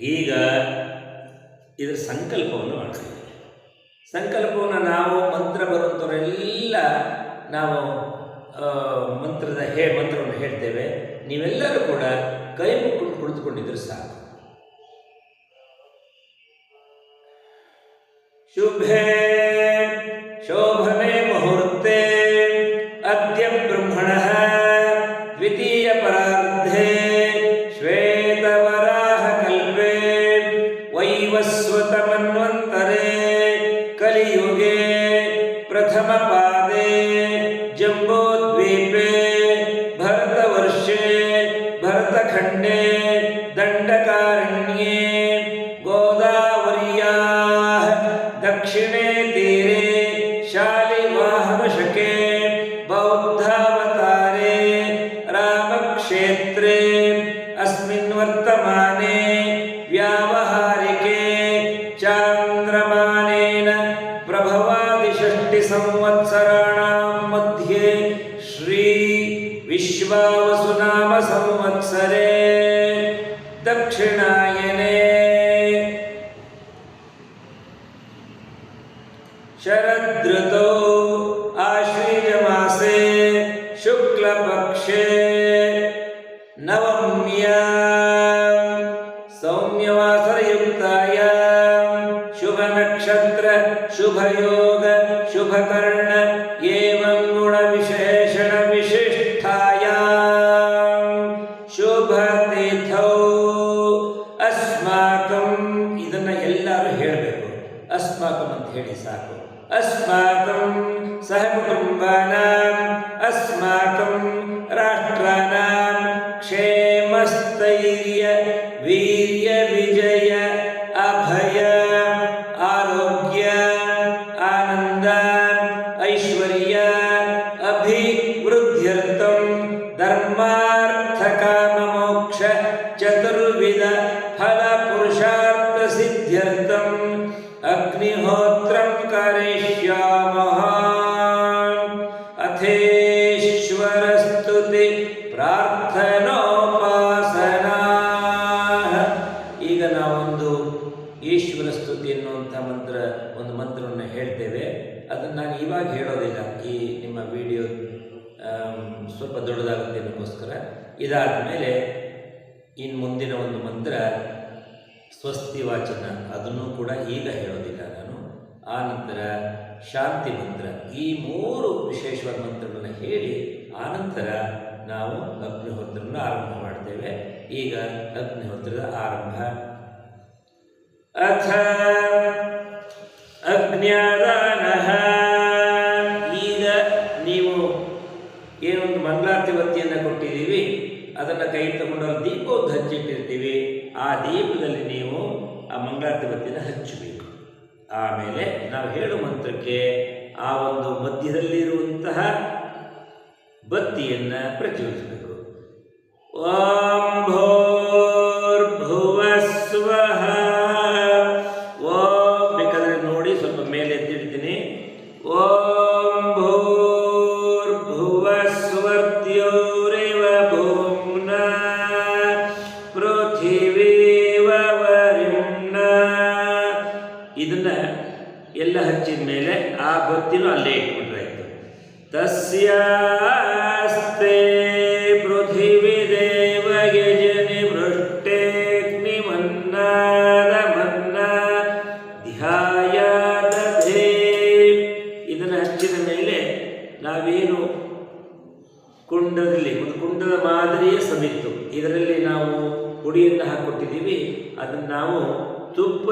ಈಗ ಇದರ ಸಂಕಲ್ಪವನ್ನು ಮಾಡ್ತೀವಿ. ಸಂಕಲ್ಪವನ್ನು ನಾವು ಮಂತ್ರ ಬರುವಂಥವರೆಲ್ಲ ನಾವು ಮಂತ್ರದ ಹೇ, ಮಂತ್ರವನ್ನು ಹೇಳ್ತೇವೆ. ನೀವೆಲ್ಲರೂ ಕೂಡ ಕೈ ಮುಕ್ಕೊಂಡು ಕುಳಿತುಕೊಂಡಿದ್ರೆ ಸಾಕು. ಶುಭೆ वैवस्वतमन्वन्तरे कलियुगे प्रथमपादे जम्बोद्वीपे भरतवर्षे भरतखण्डे संवत्सराणां मध्ये श्री विश्वावसुनामसंवत्सरे ഏവം ഗുണവിശേഷ ಇದಾದ ಮೇಲೆ ಇನ್ನು ಮುಂದಿನ ಒಂದು ಮಂತ್ರ, ಸ್ವಸ್ತಿ ವಾಚನ. ಅದನ್ನು ಕೂಡ ಈಗ ಹೇಳೋದಿಲ್ಲ ನಾನು. ಆ ನಂತರ ಶಾಂತಿ ಮಂತ್ರ. ಈ ಮೂರು ವಿಶೇಷವಾದ ಮಂತ್ರಗಳನ್ನು ಹೇಳಿ ಆನಂತರ ನಾವು ಅಗ್ನಿಹೋತ್ರವನ್ನು ಆರಂಭ ಮಾಡ್ತೇವೆ. ಈಗ ಅಗ್ನಿಹೋತ್ರದ ಆರಂಭ. ಅಥ ಅಜ್ಞಾದಾನಃ ಕೈ ತಗೊಂಡು ದೀಪವನ್ನು ಹಚ್ಚಿಟ್ಟಿರ್ತೀವಿ, ಆ ದೀಪದಲ್ಲಿ ನೀವು ಆ ಮಂಗಳಾರತಿ ಬತ್ತಿನ ಹಚ್ಚಬೇಕು. ಆಮೇಲೆ ನಾವು ಹೇಳು ಮಂತ್ರಕ್ಕೆ ಆ ಒಂದು ಮಧ್ಯದಲ್ಲಿರುವಂತಹ ಬತ್ತಿಯನ್ನು ಪ್ರಚೋದಿಸಬೇಕು. ಓಂ ಇದನ್ನ ಎಲ್ಲ ಹಚ್ಚಿದ ಮೇಲೆ ಆ ಬತ್ತಿನೂ ಅಲ್ಲೇ ಇಟ್ಬಿಟ್ರಾಯ್ತು. ತಸ್ಯಾಸ್ತೆ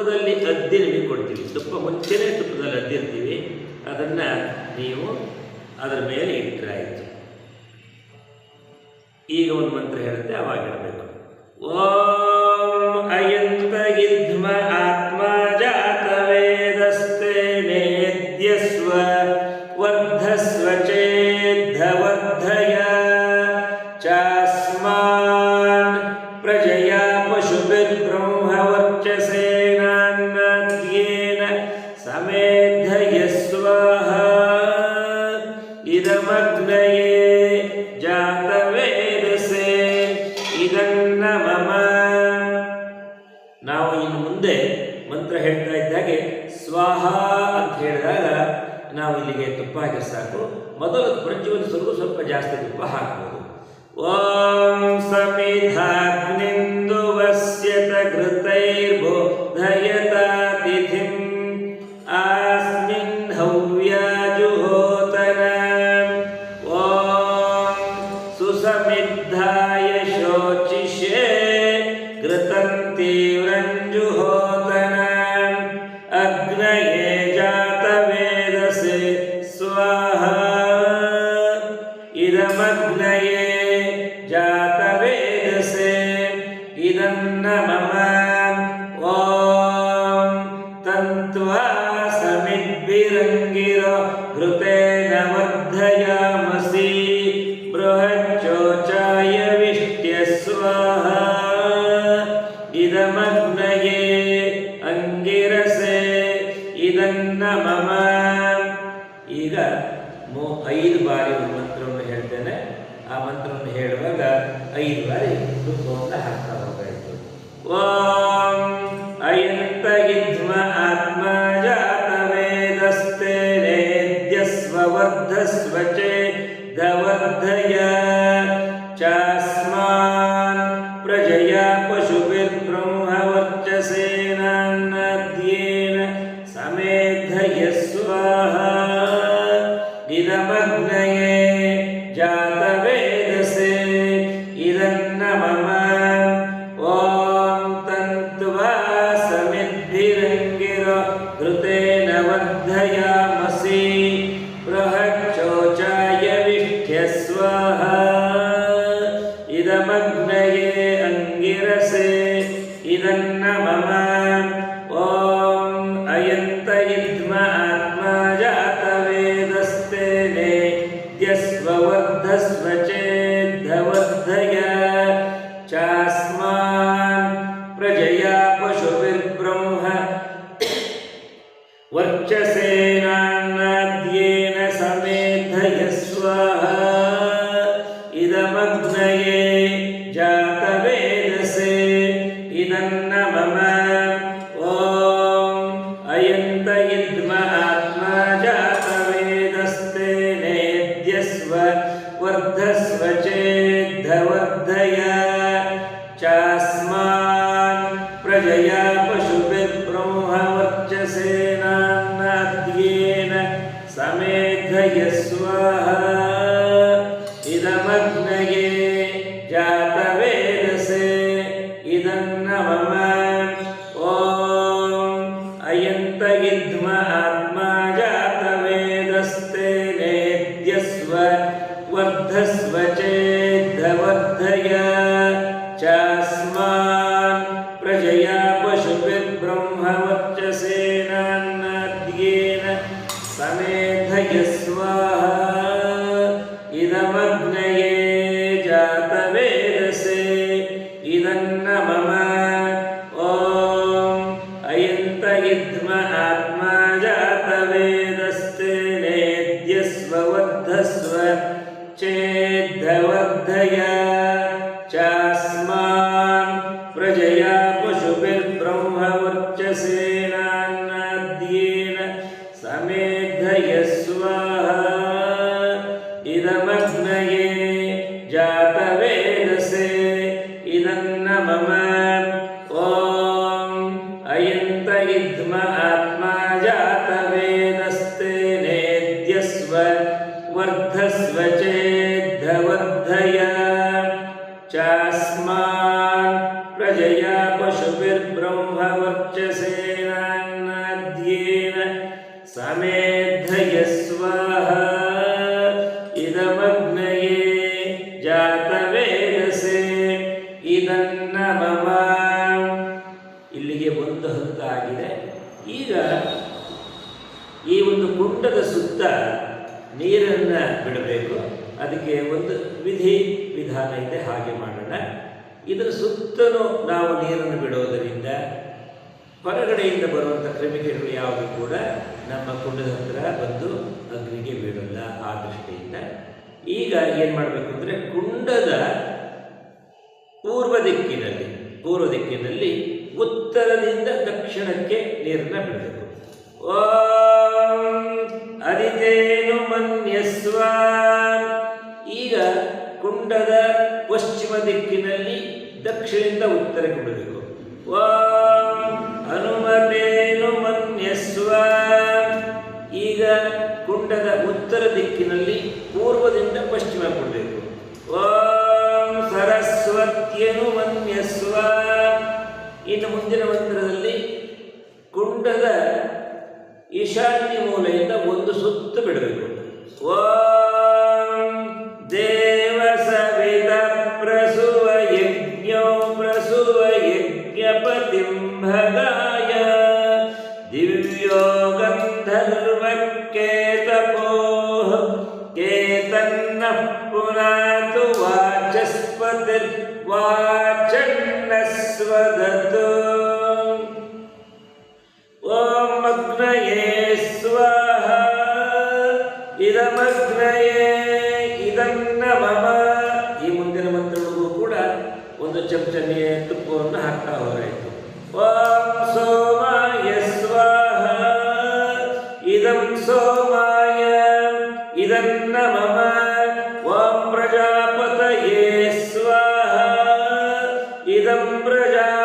ತುಪ್ಪದಲ್ಲಿ ಅದ್ದಿ ನಿಮಗೆ ಕೊಡ್ತೀವಿ. ತುಪ್ಪ ಮುಂಚೆನೇ ತುಪ್ಪದಲ್ಲಿ ಅದ್ದಿರ್ತೀವಿ ಅದನ್ನು ನೀವು ಅದರ ಮೇಲೆ ಇಟ್ಟರೆ ಆಯಿತು. ಈಗ ಒಂದು ಮಂತ್ರ ಹೇಳುತ್ತೆ, ಅವಾಗ ಓ ಓಂ मग्नये ಜಾತವೇದಸೆ. ಇದನ್ನ ಮಮ. ನಾವು ಇನ್ನು ಮುಂದೆ ಮಂತ್ರ ಹೇಳ್ತಾ ಇದ್ದಾಗೆ, ಸ್ವಾಹ ಅಂತ ಹೇಳಿದಾಗ ನಾವು ಇಲ್ಲಿಗೆ ತುಪ್ಪ ಹಾಕಿ ಸಾಕು. ಮೊದಲು ಪ್ರಜ್ವಲ ಸ್ವಲ್ಪ ಸ್ವಲ್ಪ ಜಾಸ್ತಿ ತುಪ್ಪ ಹಾಕಬಹುದು ಓಂ ಸಮಿಧಾಗ್ನಿಂ निधाय शोचिषे घृतं तीव्रं ಐದು ಬಾರಿ ತುಪ್ಪವನ್ನು ಹಾಕ್ತಾ ಹೋಗಬೇಕು ಓಂ ಅಯಂತ ಇದ್ಮ ಆತ್ಮ ಜಾತ ವೇದಸ್ತೆ ನೇದ್ಯಸ್ವ ವರ್ಧಸ್ವ ಚೇದವರ್ಧಯ ಚಾಸ್ಮಾನ್ ಪ್ರಜಯ ಪಶುಭಿರ್ಬ್ರಹ್ಮ ವರ್ಚಸೇನಾನ್ನದ್ಯೇನ Thus, Vache Just ವರ್ಚಸೇನಾನ್ನದ್ಯೇನ ಸಮೇಧಯ ಸ್ವಾಹ ಇದಮಗ್ನಯೇ ಜಾತವೇದಸೆ ಇದನ್ನ ಮಮ ಇಲ್ಲಿಗೆ ಒಂದು ಹಂತ ಆಗಿದೆ ಈಗ ಈ ಒಂದು ಕುಂಡದ ಸುತ್ತ ನೀರನ್ನು ಬಿಡಬೇಕು ಅದಕ್ಕೆ ಒಂದು ವಿಧಿ ವಿಧಾನ ಇದೆ ಹಾಗೆ ಮಾಡೋಣ ಇದರ ಸುತ್ತಲೂ ನಾವು ನೀರನ್ನು ಬಿಡೋದರಿಂದ ಹೊರಗಡೆಯಿಂದ ಬರುವಂಥ ಕ್ರಿಮಿಕೀಟಗಳು ಯಾವುದು ಕೂಡ ನಮ್ಮ ಕುಂಡದ ಹತ್ರ ಬಂದು ಅಗ್ನಿಗೆ ಬೀಳಲ್ಲ ಆ ದೃಷ್ಟಿಯಿಂದ. ಈಗ ಏನು ಮಾಡಬೇಕು ಅಂದರೆ ಕುಂಡದ ಪೂರ್ವ ದಿಕ್ಕಿನಲ್ಲಿ ಪೂರ್ವ ದಿಕ್ಕಿನಲ್ಲಿ ಉತ್ತರದಿಂದ ದಕ್ಷಿಣಕ್ಕೆ ನೀರನ್ನು ಬಿಡಬೇಕು. ಓ ಅದಿದೇ ದಕ್ಷಿಣದಿಂದ ಉತ್ತರಕ್ಕೆ ಬಿಡಬೇಕು ಹನುಮನೇನು ಮನ್ಯಸ್ವ. ಈಗ ಕುಂಡದ ಉತ್ತರ ದಿಕ್ಕಿನಲ್ಲಿ ಪೂರ್ವದಿಂದ ಪಶ್ಚಿಮ ಕೊಡಬೇಕು. ಓಂ ಸರಸ್ವತಿಯನು ಮನ್ಯಸ್ವ. ಇನ್ನು ಮುಂದಿನ ಮಂತ್ರದಲ್ಲಿ ಕುಂಡದ ಈಶಾನ್ಯ ಮೂಲೆಯ तन्नः पुनातु वाचस्पतिर्वा ये स्वाहा इदं प्रजा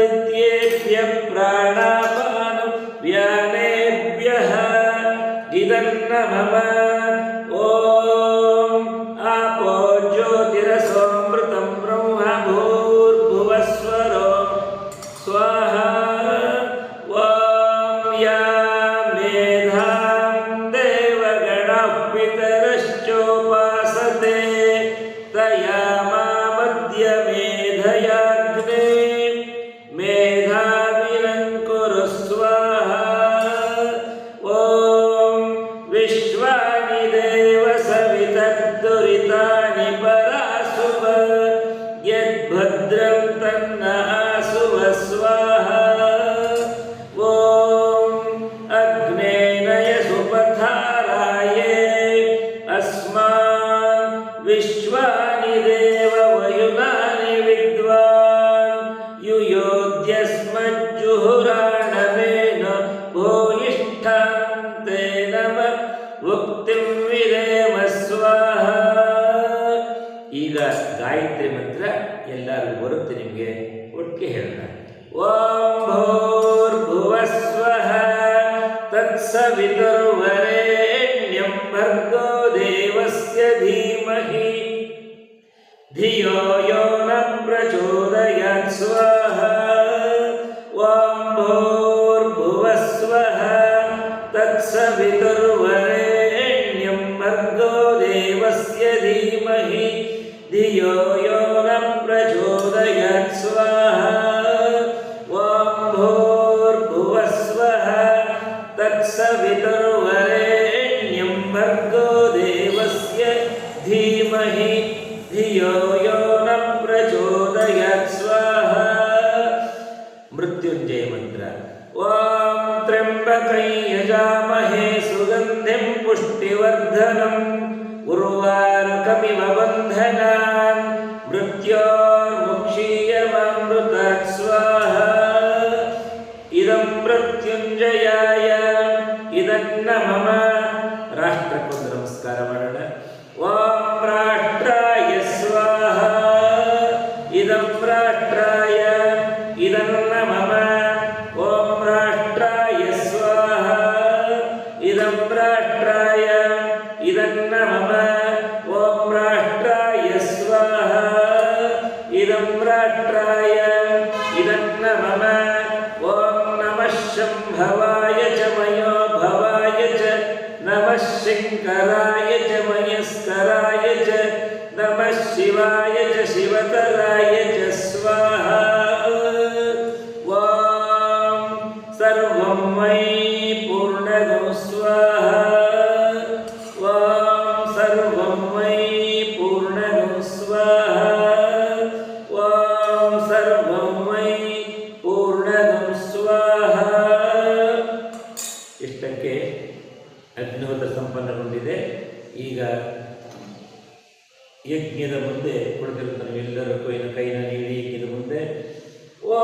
en pie ஓம் பூர் புவஸ்வஹ தத்சவிதர்வரேண்யம் பர்கோ தேவஸ்ய தீமஹி धियो यो न प्रचोदयात् स्वाहा ॐ भूर्भुवः स्वः तत्सवितुर्वरेण्यं भर्गो देवस्य धीमहि धियो यो मङ्गलाय इदन्नमम ॐ नमः शम्भवाय च मयो भवाय च नमः शङ्कराय ಸಂಪನ್ನಗೊಂಡಿದೆ ಈಗ ಯಜ್ಞದ ಮುಂದೆ ಕುಳಿತಿರುತ್ತ ಎಲ್ಲರೂ ಕೈನ ಕೈನ ನೀಡಿ ಯಜ್ಞದ ಮುಂದೆ. ಓ